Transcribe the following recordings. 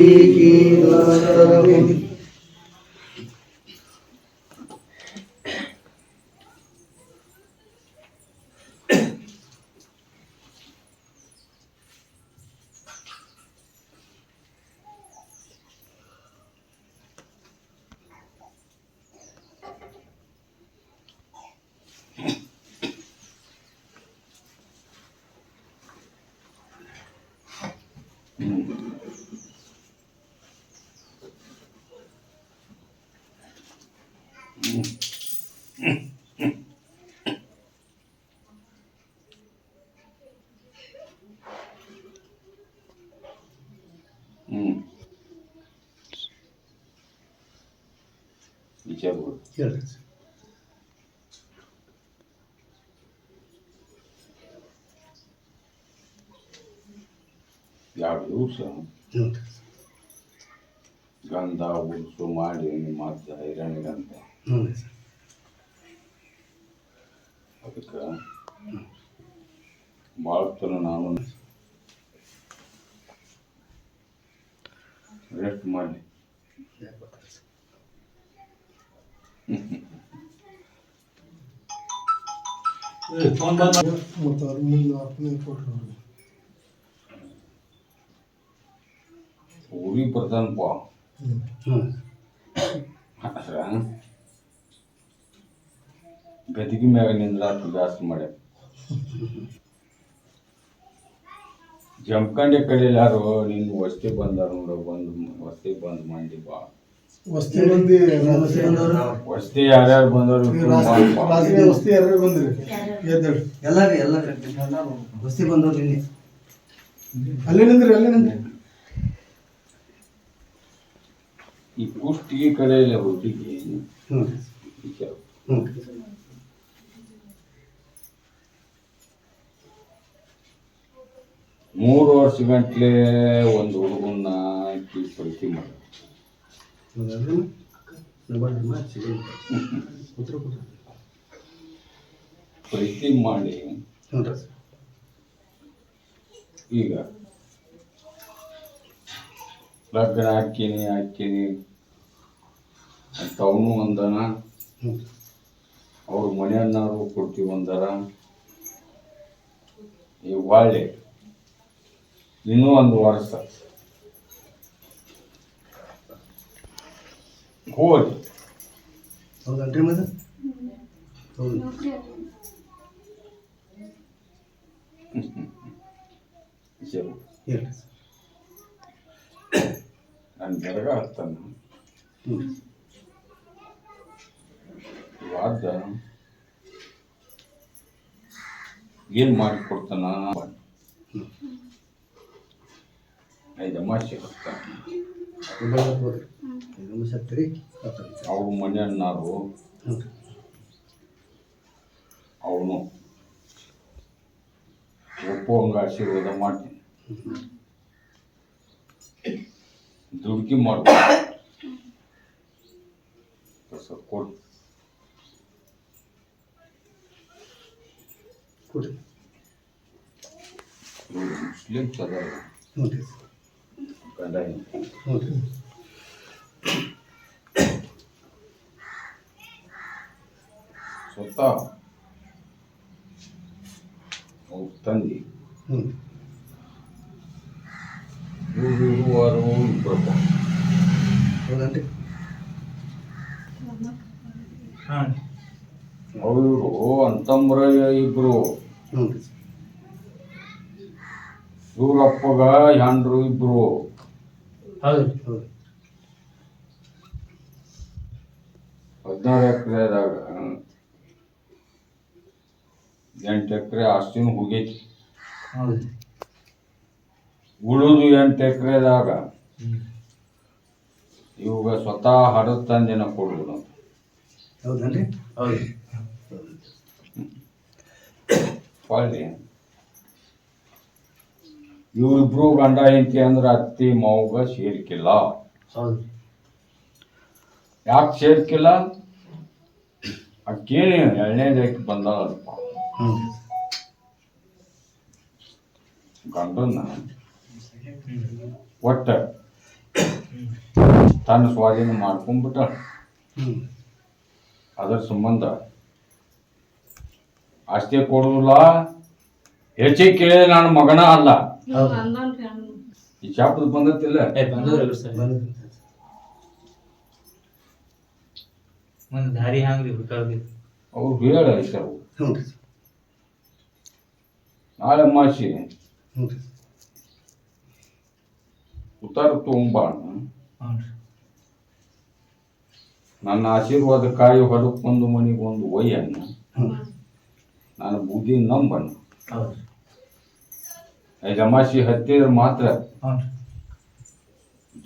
কি ವಿಚಾರಗಳು ಎರಡು ದಿವಸ ಗಂಧ ಉಳಿಸು ಮಾಡಿ ಮತ್ತು ಹೈರಾಣಿಗಂತ ಹ್ಞೂ ರೀ ಸರ್. ಅದಕ್ಕೆ ಭಾಳ ಥರ ನಾನು ರೆಸ್ಟ್ ಮಾಡಿ. ಮತ್ತು ಮುಂದೆ ಕೊಟ್ಟರು ಊರಿಗೆ ಬರ್ತಾನಪ್ಪ. ಹ್ಞೂ ಗದಿಗೆ ಮ್ಯಾಗ ನಿಂದ್ರಾತು ಜಾಸ್ತಿ ಮಾಡ್ಯ. ಜಮ್ಕಂಡೆ ಕಡೆ ಯಾರು ನೀನು ವಸ್ತಿ ಬಂದಾರ ನೋಡು ಬಂದು ವಸ್ತಿ ಬಂದ್ ಮಂದಿ ಬಾ. ವಸ್ತಿ ಬಂದಿ ವಸ್ತಿ ಬಂದವ್ರು? ವಸ್ತಿ ಯಾರ್ಯಾರು ಕುಷ್ಟಿ ವಸ್ತಿ ಬಂದ್ರಿ? ಎದ್ದೇಳಿ. ಎಲ್ಲಾರಿ ಎಲ್ಲ ವಸ್ತಿ ಬಂದವ್ರು ಇಲ್ಲಿ ಅಲ್ಲೇ ನಿಂದ್ರಿ ಅಲ್ಲೇ ನಿಂದ್ರಿ. ಈ ಕುಷ್ಟಿಗೆ ಕಡೆಯಲ್ಲಿ ಹುಡುಗಿ. ಹ್ಞೂ ಹ್ಞೂ ಮೂರು ವರ್ಷ ಗಂಟ್ಲೆ ಒಂದು ಹುಡುಗನ್ನ ಆಕಿ ಪ್ರೀತಿ ಮಾಡಿ ಪ್ರೀತಿ ಮಾಡಿ. ಈಗ ಲಗ್ನ ಹಾಕಿನಿ ಹಾಕಿನಿ ಅಂತ ಅವನು ಒಂದನ ಅವ್ರ ಮನೆಯನ್ನಾರು ಕೊಡ್ತೀವಿ ಒಂದರ ಈ ಒಳ್ಳೆ ಇನ್ನೂ ಒಂದು ವರ್ಷ. ಹೋಗಿ. ಹೌದಲ್ರಿ ಮತ್ತೆ ನಾನು ಬೆರಗ ಹತ್ತಾನ ಹ್ಞೂ ರೀ ವಾದ. ಏನು ಮಾಡಿಕೊಡ್ತಾನ? ಹತ್ತರಿ ಸರ್ ಅವ್ರ ಮನೆಯನ್ನಾರು. ಅವನು ಒಪ್ಪುವಂಗ ಆಶೀರ್ವಾದ ಮಾಡ್ತೀನಿ ದುಡುಕಿ ಮಾಡ್ತೀನಿ ಕೊಡು. ಕೊಡಿ. ಮುಸ್ಲಿಮ್ಸ್ ಹ್ಞೂ ರೀ ಸರ್ ಗಂಡ ಹೆಂಡ್ತಿ. ಹ್ಞೂ ರೀ ಸ್ವತಃ ಅವ್ರ ತಂದೆ ಹ್ಞೂ ಇವರು ಇರುವರು ಇಬ್ಬರು ಹೌದಲ್ರಿ ಅವರು ಅಂತಂಬ್ರ ಇಬ್ರು ಹ್ಞೂ ರೀ ಸರ್ ಇವ್ರ ಅಪ್ಪಗ ಹೆಂಡ್ರು ಇಬ್ರು ಹೌದು ಹೌದು. ಹದಿನಾರು ಎಕರೆದಾಗ ಎಂಟು ಎಕರೆ ಆಸ್ತಿನೂ ಹೋಗೈತಿ. ಹೌದು. ಉಳಿದು ಎಂಟು ಎಕರೆದಾಗ ಇವಾಗ ಸ್ವತಃ ಹಡದ ತಂದಿನ ಕೊಡುವುದು. ಹೌದೇನ್ರಿ? ಹೌದು. ಹೊಳ್ಳಿ ಇವ್ರಿಬ್ರು ಗಂಡ ಹೆಂಡತಿ ಅಂದ್ರೆ ಅತ್ತಿ ಮೌಗ ಸೇರ್ಕಿಲ್ಲ. ಹೌದು. ಯಾಕೆ ಸೇರ್ಕಿಲ್ಲ? ಅಕ್ಕೇನು ಎರಡನೇದಕ್ಕೆ ಹ್ಞೂ ಗಂಡನ್ನ ಒಟ್ಟ ತನ್ನ ಸ್ವಾಧೀನ ಮಾಡ್ಕೊಂಡ್ಬಿಟ್ಟ. ಅದರ ಸಂಬಂಧ ಅಷ್ಟೇ ಕೊಡುದಿಲ್ಲ. ಹೆಚ್ಚಿಗೆ ಕೇಳಿದ್ರೆ ನಾನು ಮಗನ ಅಲ್ಲ. ಈ ಶಾಪದ ಬಂದತ್ತಿಲ್ಲ ಒಂದು ದಾರಿ ಹಾಂಗ್ರಿ ಹುಡ್ಕಾಡ್ರಿ ಅವ್ರು ಹೇಳ ಸರ್. ನಾಳೆ ಮಾಸಿ ಉತ್ತರ ತಗೊಂಬಾಣ ನನ್ನ ಆಶೀರ್ವಾದ ಕಾಯಿ ಹೊಡಕೊಂದು ಮನೆಗೊಂದು ಒಂದು ಹ್ಞೂ ನಾನು ಬುದ್ಧಿ ನಂಬಣ್ಣ. ಹೌದು ಹತ್ತಿದ್ರ ಹತ್ತಿರ ಮಾತ್ರ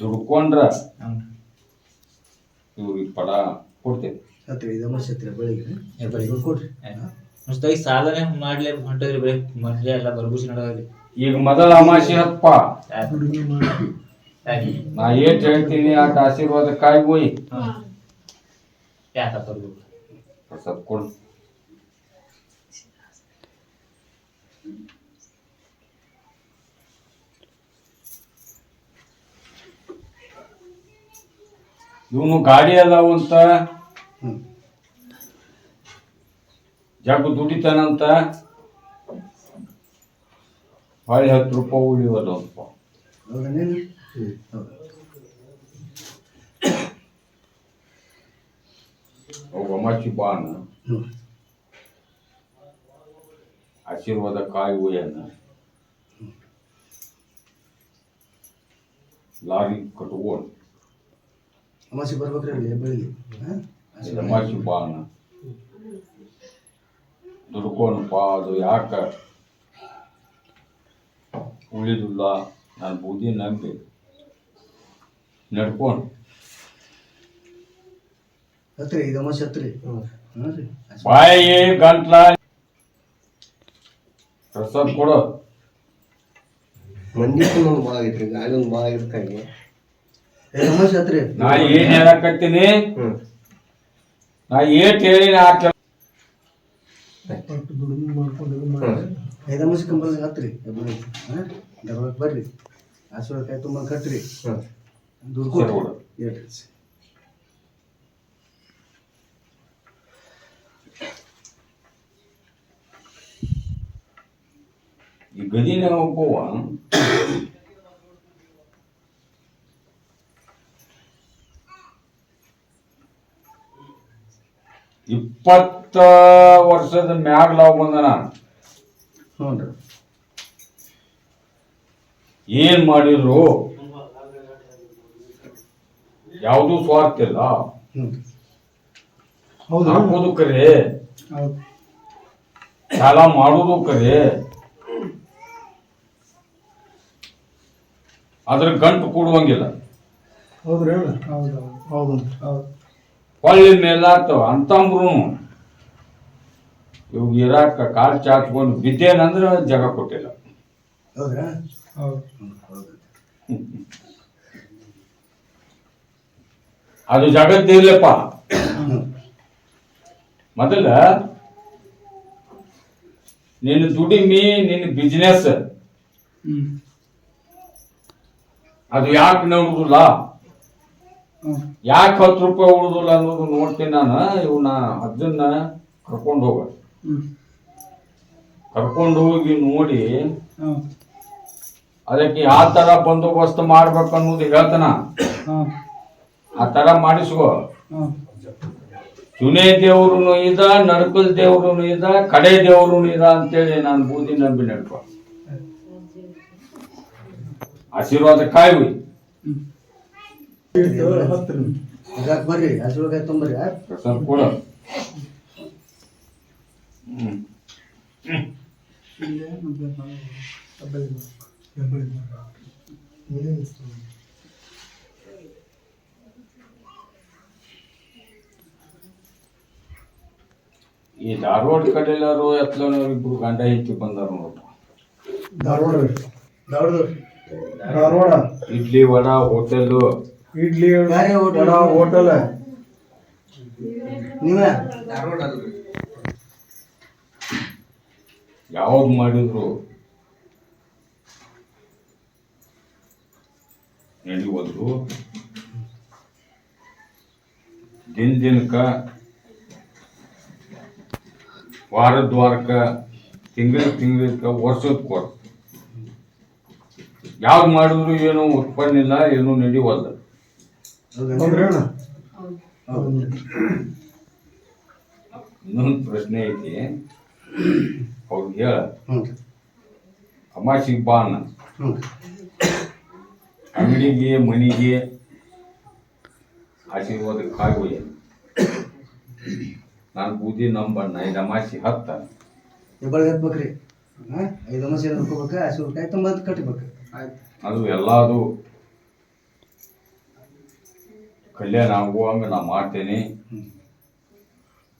ದುಡ್ಕೊಂಡ್ರ ಇವ್ರಿಗೆ ಪಡ ಕೊಡ್ತೇವೆ ಹತ್ತಿರ ಅಮಾವಾಸ್ಯೆ ಹತ್ತಿರ ಬೆಳಿಗ್ಗೆ ಬೆಳಿಗ್ಗೆ ಕೊಡ್ರಿ. ಮಸ್ತಾಗಿ ಸಾಧನೆ ಮಾಡ್ಲೇ ಹೊಂಟದ್ರಿ ಬರೀ ಮೊದ್ಲೇ ಎಲ್ಲ ಬರ್ಬೂಸಿ ನಡೆದ್ರಿ ಈಗ ಮೊದಲ ಅಮಾಸಿ ಮಾಡಿ ನಾ ಏಟ್ ಹೇಳ್ತೀನಿ ಆಟ ಆಶೀರ್ವಾದ ಕಾಯಿ ಒಯ್ ಯಾಕೆ ಬರ್ಬೇಕು? ಪ್ರಸಾದ್ ಕೊಡು. ಇವನು ಗಾಡಿ ಅದಾವು ಅಂತ. ಹ್ಞೂ ಜಗ್ ದುಡಿತಾನಂತ. ಹೊಳ್ಳಿ ಹತ್ತು ರೂಪಾಯಿ ಉಳಿವಲ್ಲ ಅಂತ. ಹೌದಾ ನೀನು? ಹೌದು. ಅವು ಅಮಾಸಿ ಬಾನ. ಹ್ಞೂ ಆಶೀರ್ವಾದ ಕಾಯಿ ಒಯ್ಯನ ಲಾರಿ ಕಟ್ಕೊಂಡು ಅಮಾವಾಸ್ಯೆ ಬರ್ಬೇಕ್ರಿ ಅಲ್ಲಿ ಬೆಳಿಗ್ಗೆ. ಹಾಂ? ಅಮಾಸಿ ಬಾನ ದುಡ್ಕೊಂಡಪ್ಪ ಅದು ಯಾಕ? ಉಳಿದಿಲ್ಲ ನಾನು ಬೂದಿ ನಂಬಿ. ನಡ್ಕೊಂಡು ಹತ್ರಿ ಇದು ಅಮಾಸಿ ಹತ್ರಿ. ಬಾಯಿ ಗಂಟ್ಲ. ಪ್ರಸಾದ್ ಕೊಡು. ಮಂದಿ ಒಂದು ಭಾಳ ಐತ್ರಿ ಗಾಳಿ ಒಂದು ಭಾಳ ಇರ್ತಾಗೆ. ಅಮಾವಾಸ್ಯೆ ಹತ್ತಿರ ನಾ ಏನ್ ಹೇಳಕತ್ತೀನಿ? ನಾ ಏಟ್ ಹೇಳಿ ಆ ಕೆಲ ಒಟ್ಟು ದುಡಿಮೆ ಮಾಡ್ಕೊಂಡು ಇದು ಮಾಡಿ ಐದು ಅಮಾವಾಸ್ಯೆ ಕಂಪಲ್ಸರಿ ಹತ್ತಿರಿ ಬೆಳಿಗ್ಗೆ ಬರ್ರಿ. ಆಶೀರ್ವಾದ ಕೈ ತುಂಬ ಕಟ್ರಿ. ಗದಿನ ದುಡ್ಡು ಕೊಡ್ರಿ ಈ ಗದಿ ನಾವು ಇಪ್ಪತ್ತ ವರ್ಷದ ಮ್ಯಾಗ್ಲಾವ್ ಬಂದನ. ಹ್ಞೂ ರೀ ಏನ್ ಮಾಡಿದ್ರು? ಯಾವುದು ಸ್ವಾರ್ಥ ಇಲ್ಲ. ಹಾಕೋದು ಕರೆ. ಸಾಲ ಮಾಡೋದು ಕರೆ. ಅದ್ರ ಗಂಟು ಕೊಡುವಂಗಿಲ್ಲ. ಹೌದ್ರಿ ಹೌದು ಹೌದು ಹೌದು. ಹೊಳ್ಳಿ ಮೇಲಾತವ ಅಂತಂಬ್ರು ಇವಾಗ ಇರಾಕ ಕಾಲ್ ಚಾಚ್ಕೊಂಡು ಬಿದ್ದೇನಂದ್ರೆ ಜಾಗ ಕೊಟ್ಟಿಲ್ಲ. ಹೌದು ಹೌದು. ಅದು ಜಗತ್ತಿರ್ಲಪ್ಪ ಹ್ಞೂ ಮೊದಲ ನಿನ್ನ ದುಡಿಮಿ ನಿನ್ನ ಬಿಸ್ನೆಸ್ ಅದು ಯಾಕೆ ನೋಡುದಿಲ್ಲ? ಯಾಕೆ ಹತ್ತು ರೂಪಾಯಿ ಉಳಿದಿಲ್ಲ ಅನ್ನೋದು ನೋಡ್ತೀನಿ ನಾನು. ಇವನ್ನ ಅದನ್ನ ಕರ್ಕೊಂಡು ಹೋಗ. ಕರ್ಕೊಂಡು ಹೋಗಿ ನೋಡಿ. ಅದಕ್ಕೆ ಯಾವ ತರ ಬಂದೋಬಸ್ತ್ ಮಾಡ್ಬೇಕು ಅನ್ನೋದು ಹೇಳ್ತಾನ. ಆ ತರ ಮಾಡಿಸ್ಕೋ. ಚುನೇ ದೇವ್ರು ಇದ ನಡ್ಕಲ್ ದೇವ್ರು ಇದ ಕಡೆ ದೇವ್ರು ಇದ ಅಂತೇಳಿ ನಾನು ಬೂದಿ ನಂಬಿ ನಡ್ಕೊ ಆಶೀರ್ವಾದ ಕಾಯ್ವಿ. ಇದಾಕ್ ಬರ್ರಿ ಕಾಯಿ ತೊಂಬರ್ರಿ ಕೊಡ ಇಷ್ಟ? ಈ ಧಾರವಾಡ ಕಡೆ ಎಲ್ಲಾರು ಎತ್ಲನ ಇಬ್ರು ಗಂಡ ಹೆಂಡತಿ ಬಂದಾರ ನೋಡಪ್ಪ ಧಾರವಾಡ. ಧಾರವಾಡ. ಇಡ್ಲಿ ವಡ ಹೋಟೆಲ್ ಇಡ್ಲಿ ಯಾರೇ ಹೋಟೆಲ್? ವಡ ಹೋಟೆಲ್. ನೀವೇ? ಯಾವ್ದು ಮಾಡಿದ್ರು? ನಡೆಯುವುದು ದಿನ ದಿನಕ್ಕ ವಾರದ ವಾರಕ್ಕ ತಿಂಗಳ ತಿಂಗಳಕ್ಕ ವರ್ಷಕ್ಕೆ ವರ್ಷ ಯಾವ್ದು ಮಾಡಿದ್ರು ಏನು ಉತ್ಪನ್ನ ಇಲ್ಲ ಏನು ನಡೆಯುವಲ್ಲ ಹೌದು ಇನ್ನೊಂದು ಪ್ರಶ್ನೆ ಐತಿ. ಅವ್ರಿಗೆ ಹೇಳ. ಹ್ಞೂ ರೀ ಅಮಾಸಿಗೆ ಬಾ ಅನ್ನ ಅಂಗಡಿಗೆ ಮನಿಗೆ ಆಶೀರ್ವಾದ ಕಾಯಿ ನಾನು ಬೂದಿ ನಂಬಣ್ಣ ಐದು ಅಮಾಸಿ ಹತ್ತ. ಹೆಬ್ಬಾಳಿಗೆ ಹತ್ಬೇಕ್ರಿ ಹಾಂ ಐದು ಅಮಾಸೆ ಹತ್ಕೋಬೇಕು ಹಸಿರು ಕಾಯಿ ತುಂಬ ಕಟ್ಟಬೇಕು ಆಯ್ತು ಅದು ಎಲ್ಲದು ಕಲ್ಯಾಣ ಆಗುವಂಗ ನಾ ಮಾಡ್ತೇನೆ. ಹ್ಞೂ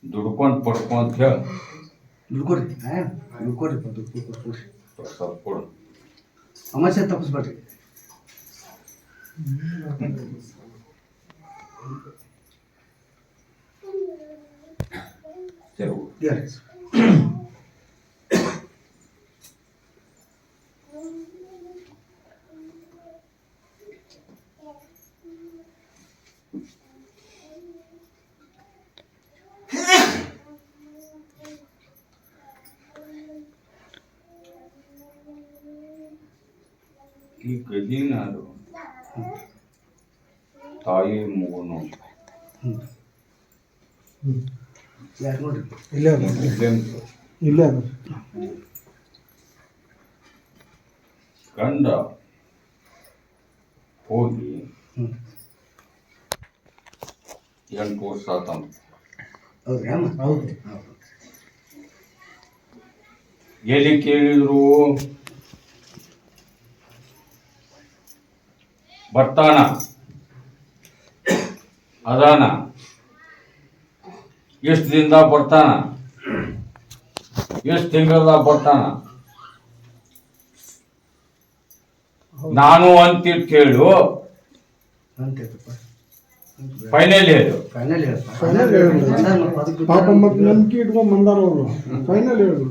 ದುಡ್ಕೊಂಡ್ ಪಡ್ಕೊಂತ ಹೇಳಿ ದುಡ್ಕೊಡ್ರಿ ಹಾಂ ದುಡ್ಕೊಡ್ರಿ ದುಡ್ಡು ಕೊಡ್ರಿ ಸ್ವಲ್ಪ ಕೊಡು. ಅಮಾಸೆ ತಪ್ಪಿಸ್ಬೇಡ್ರಿ. ಸರಿ ಹೇಳ್ರಿ ಈ ಗದಿನ ಅದು ತಾಯಿ ಮಗನು ಹ್ಞೂ ಹ್ಮ್ ಯಾಕೆ ನೋಡ್ರಿ ಇಲ್ಲೇ ಅದ ಇಲ್ಲೇ ಅದ ಗಂಡ ಹೋಗಿ ಎಂಟು ವರ್ಷ ಹೌದ್ರಿ ಹೌದು ಹೌದು ಎಲ್ಲಿ ಕೇಳಿದ್ರು? ಬರ್ತಾನ? ಅದಾನ? ಎಷ್ಟು ದಿನದಾಗ ಬರ್ತಾನ? ಎಷ್ಟು ತಿಂಗಳದಾಗ ಬರ್ತಾನ? ನಾನು ಅಂತಿಟ್ಟು ಕೇಳು. ಅಂತೈತಪ್ಪ ಫೈನಲ್ ಹೇಳು. ಫೈನಲ್ ಹೇಳಿದ್ರು ಪಾಪ ಮತ್ತೆ ನಂಬಿಕೆ ಇಟ್ಕೊಂಡ್ ಬಂದಾರ ಅವರು. ಫೈನಲ್ ಹೇಳಿದ್ರು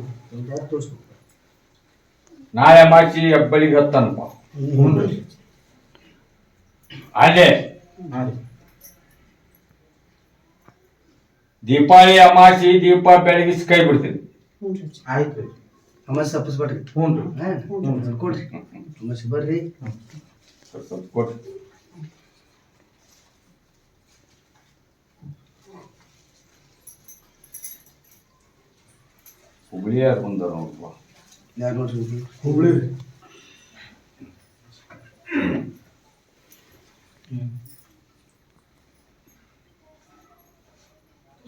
ನಾಳೆ ಮಾಚಿ ಹೆಬ್ಬಳಿಗೆ ಹತ್ತನಪ್ಪ. ಅಲ್ಲೇ. ದೀಪಾವಳಿ ಅಮಾಸಿ ದೀಪ ಬೆಳಗಿಸಿ ಕೈ ಬಿಡ್ತೀನಿ ಆಯ್ತು ರೀ. ಅಮಾಸೆ ತಪ್ಪಿಸ್ಬೇಡ್ರಿ ಹ್ಞೂ ರೀ. ಹಾಂ ಕೊಡ್ರಿ ಅಮಾಸೆ ಬರ್ರಿ. ಸ್ವಲ್ಪ ಸ್ವಲ್ಪ ಕೊಡ್ರಿ ಹುಬ್ಳಿಯಾರು ಬಂದಾರ ನೋಡ್ಪ ಯಾರು ನೋಡ್ರಿ ಇದು? ಹುಬ್ಳಿ ರೀ.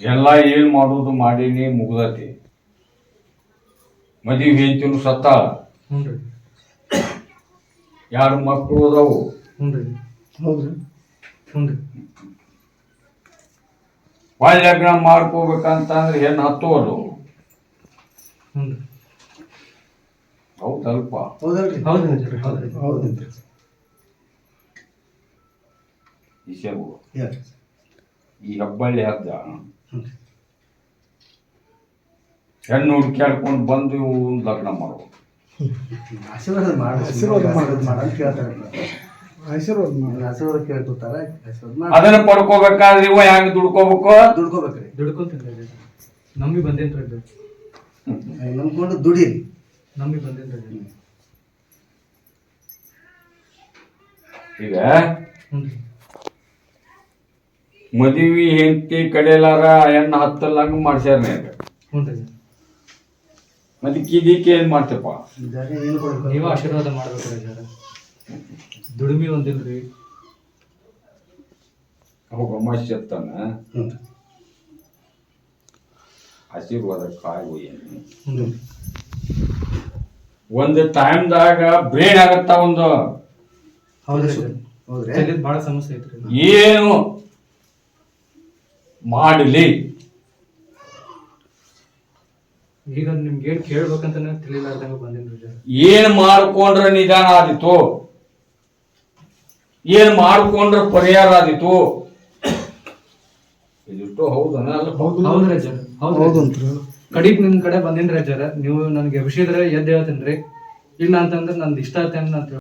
ಎಲ್ಲ ಏನು ಮಾಡೋದು ಮಾಡೀನಿ ಮುಗ್ದತಿ. ಮದುವೆ ಹೆಂತಿನು ಸತ್ತಾಳ ಹ್ಞೂ ರೀ ಎರಡು ಮಕ್ಕಳು ಅದಾವು? ಬಾಲ್ಯ ಲಗ್ನ ಮಾಡ್ಕೋಬೇಕಂತಂದ್ರೆ ಹೆಣ್ಣು ರೀ ಹೌದಲ್ಪ. ಈ ಹೆಬ್ಬಳ್ಳಿ ಹದ್ದ. ಹೆಣ್ಣು ಕೇಳ್ಕೊಂಡು ಬಂದು ಒಂದು ಲಗ್ನ ಮಾಡುವ ಆಶೀರ್ವಾದ ಮಾಡಿ ಆಶೀರ್ವಾದ ಮಾಡು. ಕೇಳ್ತಾರೆ ಆಶೀರ್ವಾದ ಮಾಡಿ. ಆಶೀರ್ವಾದ ಕೇಳ್ಕೊತಾರ ಆಶೀರ್ವಾದ ಮಾಡಿ. ಅದನ್ನ ಪಡ್ಕೋಬೇಕಾದ್ರೆ ಇವ ಹೆಂಗ್ ದುಡ್ಕೋಬೇಕು? ದುಡ್ಕೋಬೇಕ್ರಿ ದುಡ್ಕೊಂತೀನಿ ನಮಗೆ ಬಂದೇನ್ರಿ ಅದು ನಂಬ್ಕೊಂಡು ದುಡೀರಿ. ನಮಗೆ ಬಂದೇನ್ರಿ ಈಗ ಹ್ಞೂ ಮದುವೆ ಹೆಂಡತಿ ಕಡೆಲಾರ ಹೆಣ್ಣು ಹತ್ತಲ್ಲಂಗ ಮಾಡ್ಸ್ಯಾರ ನಿನಗೆ ಹ್ಞೂ ರೀ. ಮತ್ತೆ ಕಿದಿಕ್ಕೆ ಏನ್ ಮಾಡ್ತಪ್ಪ? ನೀವು ಆಶೀರ್ವಾದ ಮಾಡ್ಬೇಕು ರೀ ಜರ ದುಡಿಮೆ ಒಂದಿಲ್ರಿ ಅವಾಗ ಅಮಾಸ್ಯ ಎತ್ತಾನ ಹ್ಞೂ ಆಶೀರ್ವಾದ ಕಾಯಿ ಏನು? ಒಂದು ಟೈಮ್ದಾಗ ಬ್ರೇನ್ ಆಗತ್ತ ಒಂದು? ಹೌದ್ರಿ ಸರ್. ಹೌದ್ರಿ. ಭಾಳ ಸಮಸ್ಯೆ ಐತ್ರಿ. ಏನು? ಮಾಡಲಿ. ಈಗ ನಿಮ್ಗೆ ಏನ್ ಕೇಳ್ಬೇಕಂತ ತಿಳಿಲಾರ್ದಂಗ ಬಂದೇನ್ರಿ ಏನ್ ಮಾಡ್ಕೊಂಡ್ರ ನಿಧಾನ ಆದಿತ್ತು? ಏನ್ ಮಾಡ್ಕೊಂಡ್ರ ಪರಿಹಾರ ಆದಿತ್ತು? ಇದಿಷ್ಟು ಹೌದನ ಅಲ್ಲ ಹೌದು ಹೌದ್ರಿ ಜರ ಹೌದಂತ್ರಿ ಕಡಿಗ್ ನಿಮ್ ಕಡೆ ಬಂದಿನ್ರಿ ಜರ ನೀವು ನನ್ಗೆ ಎಬ್ಸಿದ್ರೆ ಎದ್ದು ಹೇಳ್ತೇನ್ರಿ. ಇಲ್ಲ ಅಂತಂದ್ರೆ ನಂದು ಇಷ್ಟ ಆತೇನ್ ಅಂತ